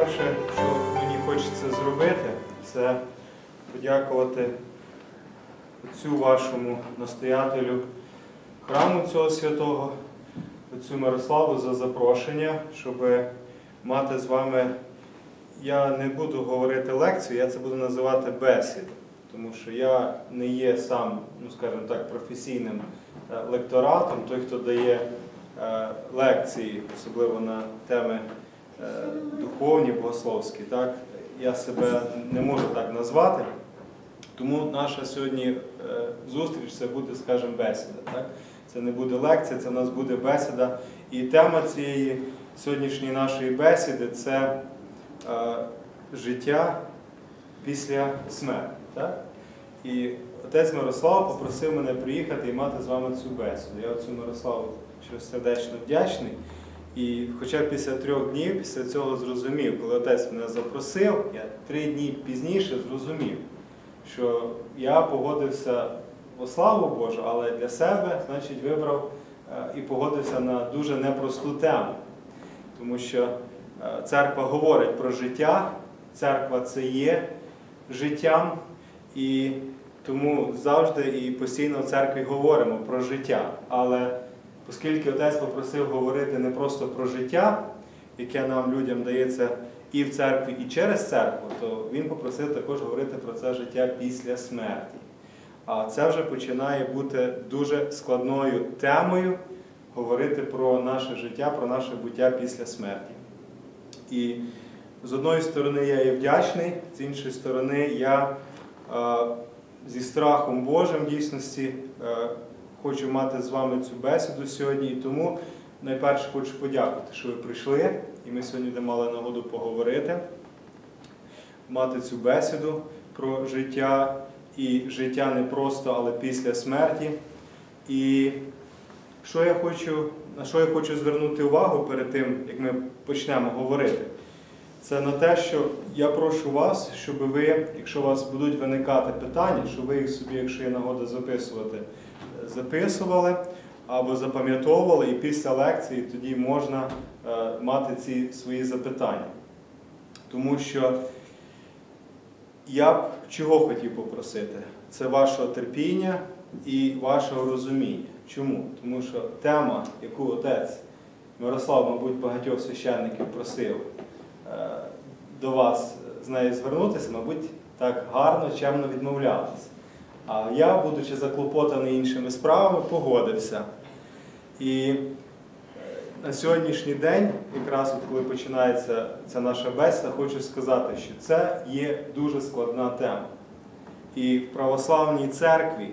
Перше, що мені хочеться зробити, це подякувати отцю вашому настоятелю храму цього святого, отцю Мирославу за запрошення, щоб мати з вами. Я не буду говорити лекцію, я це буду називати бесіду, тому що я не є сам, ну скажімо так, професійним е, лекторатом, той, хто дає е, лекції, особливо на теми духовні, богословські. Так? Я себе не можу так назвати. Тому наша сьогодні е, зустріч це буде, скажімо, бесіда. Так? Це не буде лекція, це в нас буде бесіда. І тема цієї сьогоднішньої нашої бесіди це е, життя після смерті. Так? І отець Мирослав попросив мене приїхати і мати з вами цю бесіду. Я отцю Мирославу щось сердечно вдячний. І хоча після трьох днів після цього зрозумів, коли отець мене запросив, я три дні пізніше зрозумів, що я погодився во славу Божу, але для себе, значить, вибрав е, і погодився на дуже непросту тему. Тому що е, церква говорить про життя, церква це є життям, і тому завжди і постійно в церкві говоримо про життя. Але оскільки отець попросив говорити не просто про життя, яке нам людям дається і в церкві, і через церкву, то він попросив також говорити про це життя після смерті. А це вже починає бути дуже складною темою говорити про наше життя, про наше буття після смерті. І з одної сторони я є вдячний, з іншої сторони, я е, зі страхом Божим дійсності е, хочу мати з вами цю бесіду сьогодні. І тому найперше хочу подякувати, що ви прийшли, і ми сьогодні мали нагоду поговорити, мати цю бесіду про життя і життя не просто, але після смерті. І що я хочу, на що я хочу звернути увагу перед тим, як ми почнемо говорити, це на те, що я прошу вас, щоб ви, якщо у вас будуть виникати питання, щоб ви їх собі, якщо є нагода записувати, записували або запам'ятовували, і після лекції тоді можна е, мати ці свої запитання. Тому що я б чого хотів попросити? Це вашого терпіння і вашого розуміння. Чому? Тому що тема, яку отець Мирослав, мабуть, багатьох священників просив е, до вас з нею звернутися, мабуть, так гарно, чемно відмовлялися. А я, будучи заклопотаний іншими справами, погодився. І на сьогоднішній день, якраз от коли починається ця наша бесіда, хочу сказати, що це є дуже складна тема. І в православній церкві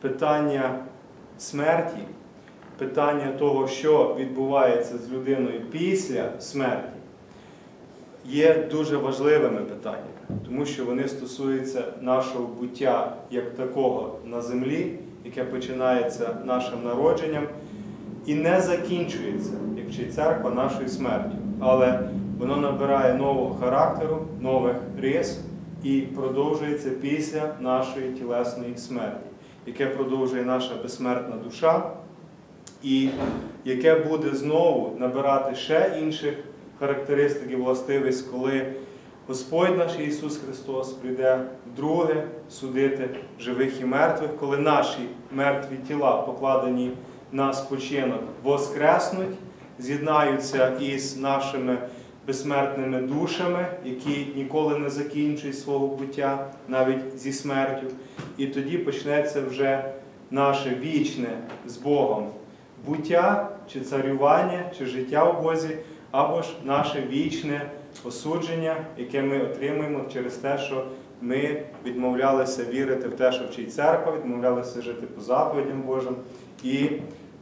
питання смерті, питання того, що відбувається з людиною після смерті, є дуже важливими питаннями, тому що вони стосуються нашого буття як такого на землі, яке починається нашим народженням і не закінчується, як вчить церква, нашою смертю. Але воно набирає нового характеру, нових рис і продовжується після нашої тілесної смерті, яке продовжує наша безсмертна душа, і яке буде знову набирати ще інших характеристик і властивість, коли Господь наш Ісус Христос прийде вдруге судити живих і мертвих, коли наші мертві тіла покладені на спочинок воскреснуть, з'єднаються із нашими безсмертними душами, які ніколи не закінчують свого буття, навіть зі смертю. І тоді почнеться вже наше вічне з Богом буття, чи царювання, чи життя у Бозі, або ж наше вічне осудження, яке ми отримуємо через те, що ми відмовлялися вірити в те, що вчить церква, відмовлялися жити по заповідям Божим і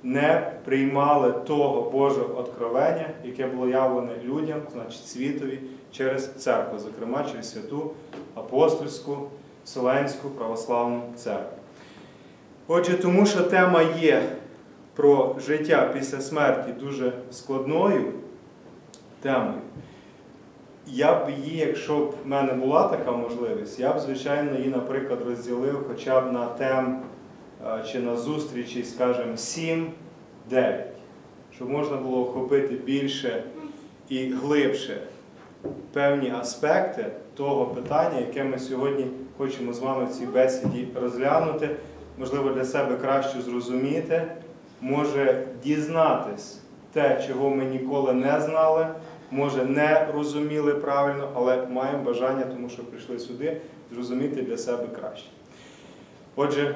не приймали того Божого откровення, яке було явлене людям, значить світові, через церкву, зокрема через святу апостольську, Вселенську православну церкву. Отже, тому що тема є про життя після смерті дуже складною темою. Я б її, якщо б в мене була така можливість, я б, звичайно, її, наприклад, розділив хоча б на тем чи на зустрічі, скажімо, 7-9, щоб можна було охопити більше і глибше певні аспекти того питання, яке ми сьогодні хочемо з вами в цій бесіді розглянути, можливо, для себе краще зрозуміти, може дізнатись те, чого ми ніколи не знали, може не розуміли правильно, але маємо бажання, тому що прийшли сюди, зрозуміти для себе краще. Отже,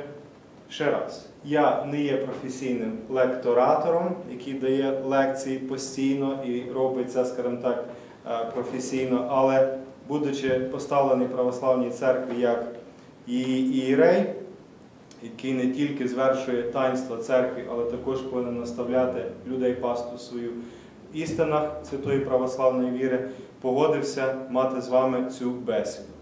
ще раз, я не є професійним лекторатором, який дає лекції постійно і робить це, скажімо так, е, професійно, але будучи поставлений православній церкві як її ієрей, який не тільки звершує таїнство церкви, але також повинен наставляти людей пасту свою в істинах святої православної віри, погодився мати з вами цю бесіду.